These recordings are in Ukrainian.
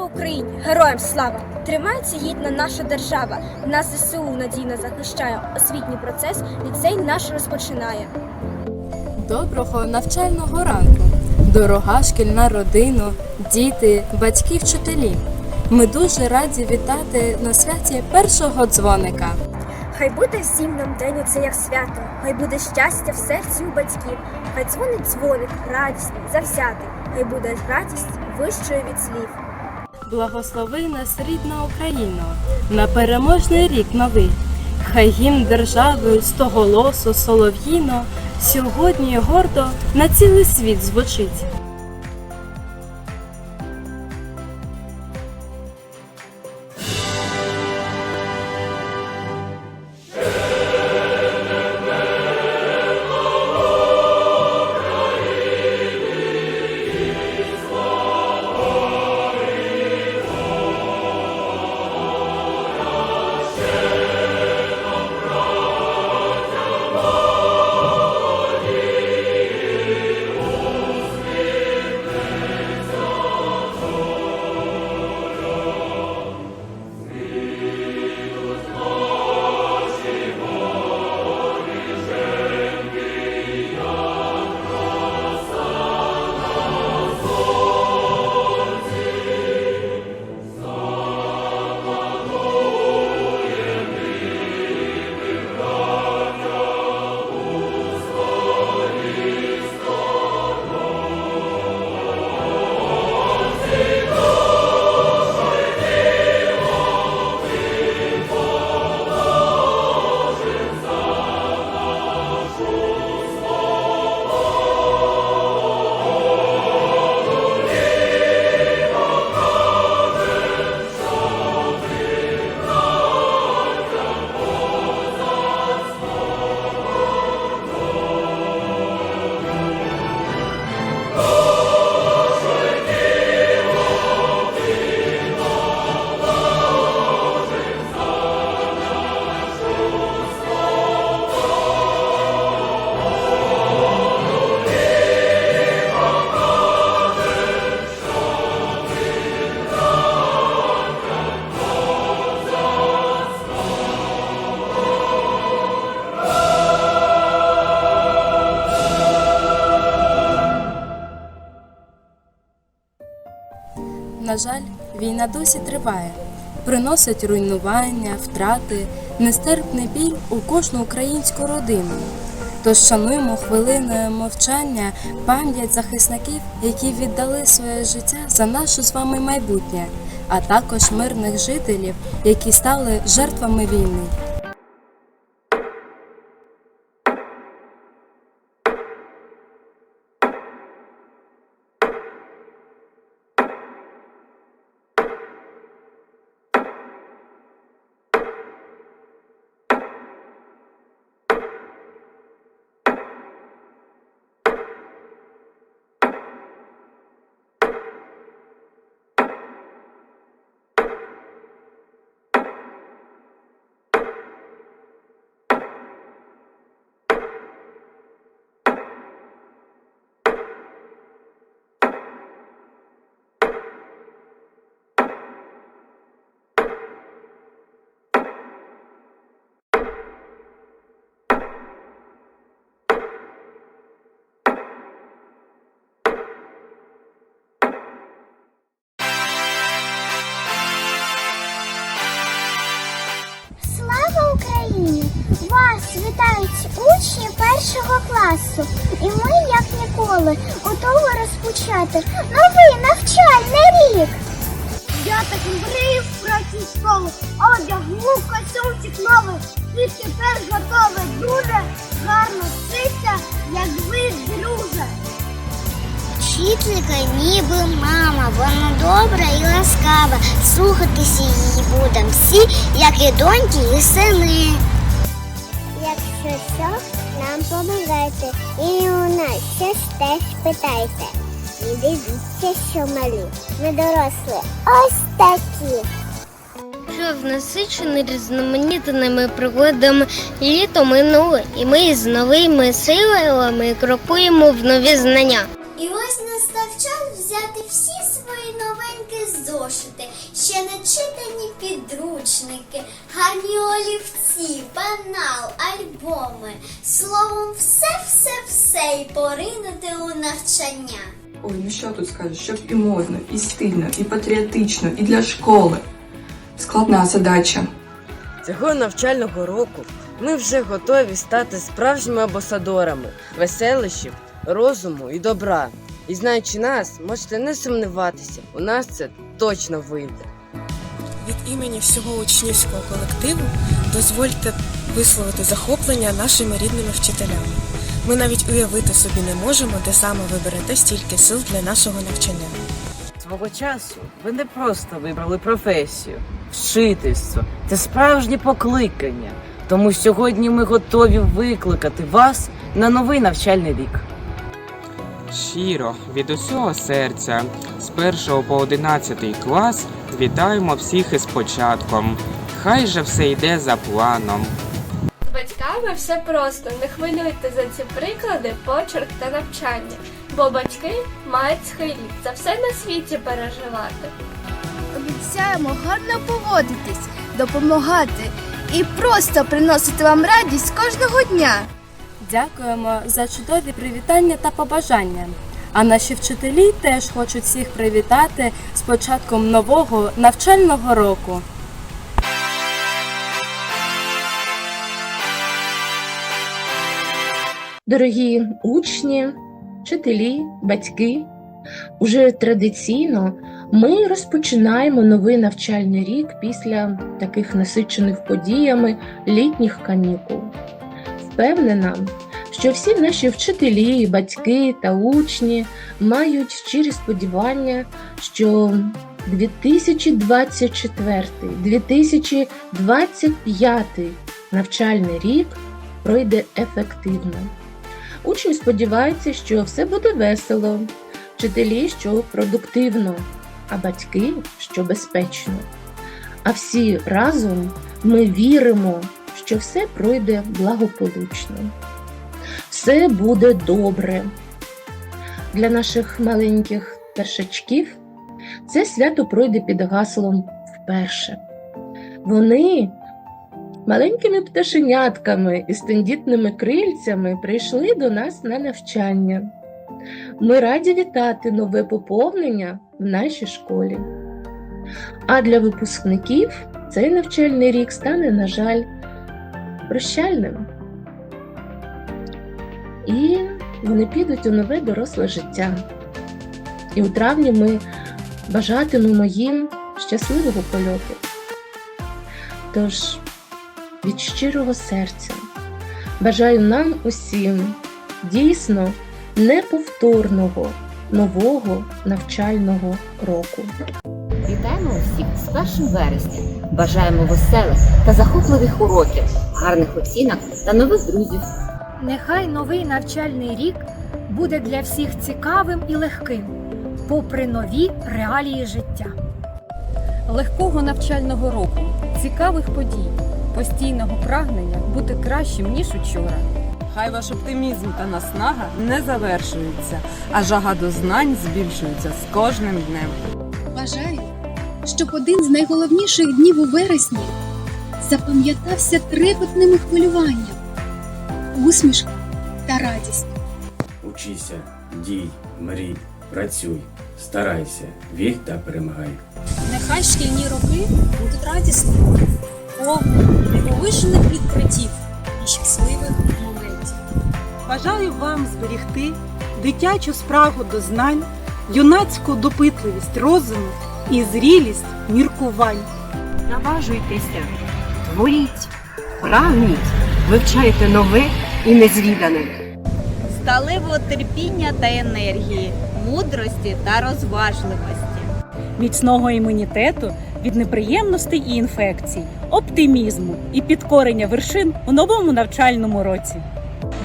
Слава Україні! Героям слава! Тримається гідна наша держава. Нас ЗСУ надійно захищає. Освітній процес ліцей наш розпочинає. Доброго навчального ранку, дорога шкільна родина, діти, батьки, вчителі. Ми дуже раді вітати на святі першого дзвоника. Хай буде всім нам день оце як свято, хай буде щастя в серці у батьків, хай дзвонить дзвоник, радісний, завзятий, хай буде радість вищою від слів. Благослови нас, рідна Україна, на переможний рік новий. Хай гімн держави стоголосу солов'їно сьогодні гордо на цілий світ звучить. На жаль, війна досі триває, приносить руйнування, втрати, нестерпний біль у кожну українську родину. Тож шануємо хвилиною мовчання пам'ять захисників, які віддали своє життя за наше з вами майбутнє, а також мирних жителів, які стали жертвами війни. Вітають учні першого класу. І ми, як ніколи, готові розпочати новий навчальний рік. Я так мрію про цю школу, одягну костюмчик новий. І тепер готовий дуже гарно вчитися, як ви, друже. Вчителька ніби мама, вона добра і ласкава. Слухатися її будемо всі, як і доньки, і сини. Що, нам помагайте. І у нас щось теж питайте. І дивіться, що малі. Ми доросли Ось такі. Що насичений різноманітними пригодами літо минуло, і ми з новими силами крокуємо в нові знання. І ось настав час взяти всі свої новенькі зошити, ще не читані підручники, гарні олівці, пенал, альбоми. Словом, все-все-все і поринути у навчання. Ой, ну що тут скажеш, щоб і модно, і стильно, і патріотично, і для школи. Складна задача. Цього навчального року ми вже готові стати справжніми амбасадорами веселищів, розуму і добра. І знаючи нас, можете не сумніватися, у нас це точно вийде. Від імені всього учнівського колективу дозвольте висловити захоплення нашими рідними вчителями. Ми навіть уявити собі не можемо, де саме ви берете стільки сил для нашого навчання. Свого часу ви не просто вибрали професію, вчительство це справжнє покликання. Тому сьогодні ми готові викликати вас на новий навчальний рік. Щиро від усього серця з 1 по 11 клас вітаємо всіх із початком. Хай же все йде за планом. З батьками все просто. Не хвилюйте за ці приклади, почерк та навчання, бо батьки мають схильність за все на світі переживати. Обіцяємо гарно поводитись, допомагати і просто приносити вам радість кожного дня. Дякуємо за чудові привітання та побажання. А наші вчителі теж хочуть всіх привітати з початком нового навчального року. Дорогі учні, вчителі, батьки, уже традиційно ми розпочинаємо новий навчальний рік після таких насичених подіями літніх канікул. Впевнена, що всі наші вчителі, батьки та учні мають щирі сподівання, що 2024-2025 навчальний рік пройде ефективно. Учні сподіваються, що все буде весело, вчителі, що продуктивно, а батьки, що безпечно. А всі разом ми віримо, що все пройде благополучно. Все буде добре. Для наших маленьких першачків це свято пройде під гаслом вперше. Вони маленькими пташенятками із тендітними крильцями прийшли до нас на навчання. Ми раді вітати нове поповнення в нашій школі. А для випускників цей навчальний рік стане, на жаль, прощальним. І вони підуть у нове доросле життя. І у травні ми бажатимемо їм щасливого польоту. Тож від щирого серця бажаю нам усім дійсно неповторного нового навчального року. Вітаємо усіх з 1 вересня. Бажаємо веселих та захопливих уроків, гарних оцінок та нових друзів. Нехай новий навчальний рік буде для всіх цікавим і легким, попри нові реалії життя. легкого навчального року, цікавих подій, постійного прагнення бути кращим, ніж учора. Хай ваш оптимізм та наснага не завершуються, а жага до знань збільшується з кожним днем. Бажаю, щоб один з найголовніших днів у вересні запам'ятався трепетним хвилюванням, усмішкою та радістю. Учися, дій, мрій, працюй, старайся, вір та перемагай. Нехай шкільні роки будуть радісними, повними невеличених відкриттів і щасливих моментів. Бажаю вам зберігти дитячу спрагу до знань, юнацьку допитливість розуму і зрілість міркувань. Наважуйтеся, творіть, прагніть, вивчайте нове і незвідане. сталевого терпіння та енергії, мудрості та розважливості. Міцного імунітету від неприємностей і інфекцій, оптимізму і підкорення вершин у новому навчальному році.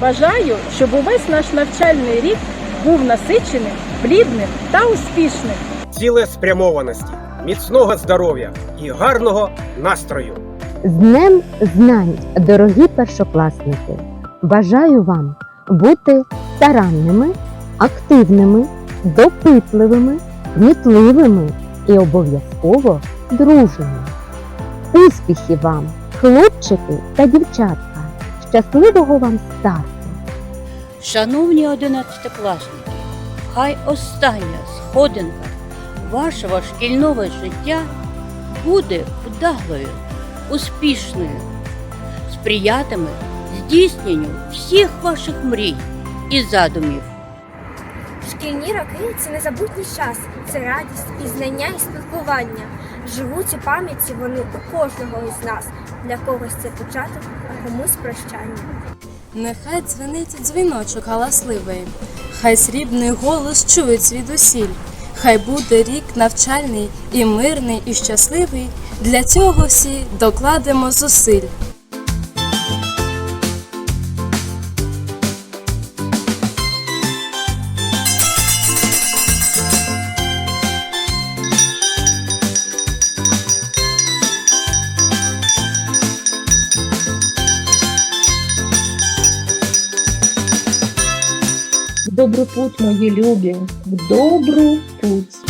Бажаю, щоб увесь наш навчальний рік був насиченим, плідним та успішним. цілеспрямованості, міцного здоров'я і гарного настрою. З Днем знань, дорогі першокласники! Бажаю вам бути старанними, активними, допитливими, кмітливими і обов'язково дружними. Успіхів вам, хлопчики та дівчатка! Щасливого вам старту! Шановні одинадцятикласники, хай остання сходинка вашого шкільного життя буде вдалою, успішною, сприятиме здійсненню всіх ваших мрій і задумів. Шкільні роки це незабутній час, це радість, пізнання і спілкування. Живуть у пам'яті вони у кожного із нас. Для когось це початок, а комусь прощання. Нехай дзвенить дзвіночок галасливий, хай срібний голос чують звідусіль, хай буде рік навчальний і мирний, і щасливий. Для цього всі докладемо зусиль. В путь, мої любі, в добру путь.